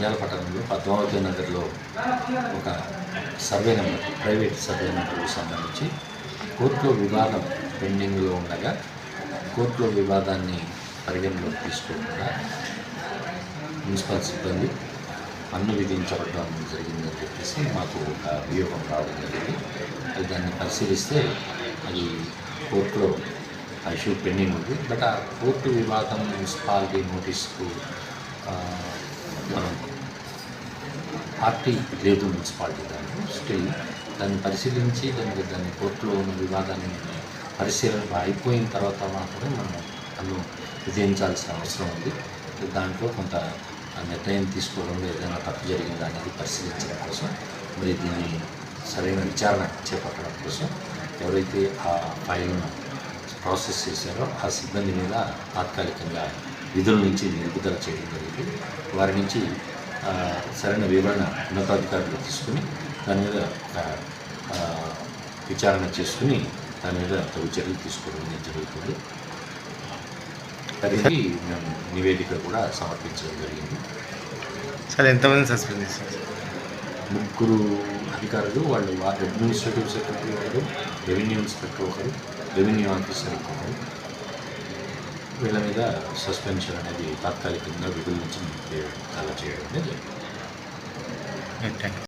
గోమతి నగర్లో ఒక survey number private survey నెంబర్కు సంబంధించి కోర్టులో వివాదం పెండింగ్లో ఉండగా కోర్టులో వివాదాన్ని పరిగణలోకి తీసుకోకుండా మున్సిపల్ సిబ్బంది పన్ను విధించబడడం జరిగిందని చెప్పేసి మాకు ఒక అభియోగం రావడం జరిగింది. అది దాన్ని పరిశీలిస్తే అది కోర్టులో ఆ ఇష్యూ పెండింగ్ ఉంది. బట్ ఆ కోర్టు వివాదం మున్సిపాలిటీ నోటీస్కు మనం పార్టీ లేదు మున్సిపాలిటీ దాంట్లో స్టిల్ దాన్ని పరిశీలించి దానికి దాన్ని కోర్టులో ఉన్న వివాదాన్ని పరిశీలన అయిపోయిన తర్వాత మాత్రమే మనం నన్ను విధించాల్సిన అవసరం ఉంది. దాంట్లో కొంత నిర్ణయం తీసుకోవడంలో ఏదైనా తప్పు జరిగిందా అనేది పరిశీలించడం కోసం మరి దీన్ని సరైన విచారణ చేపట్టడం కోసం ఎవరైతే ఆ ఫైల్ను ప్రాసెస్ చేశారో ఆ సిబ్బంది మీద తాత్కాలికంగా విధుల నుంచి నిలుపుదల చేయడం జరిగింది. వారి నుంచి సరైన వివరణ ఉన్నతాధికారులు తీసుకుని దాని మీద విచారణ చేసుకుని దాని మీద తగు చర్యలు తీసుకోవడం జరుగుతుంది. దానికి మేము నివేదిక కూడా సమర్పించడం జరిగింది. సార్ ఎంతమంది సస్పెండ్ చేశారు? ముగ్గురు అధికారులు వాళ్ళు అడ్మినిస్ట్రేటివ్ సెక్రటరీ ఒకరు రెవెన్యూ ఇన్స్పెక్టర్ ఒకరు రెవెన్యూ ఆఫీసర్ ఒకరు. వీళ్ళ మీద సస్పెన్షన్ అనేది తాత్కాలికంగా విధుల నుంచి అలా చేయడం అనేది జరిగింది థ్యాంక్ యూ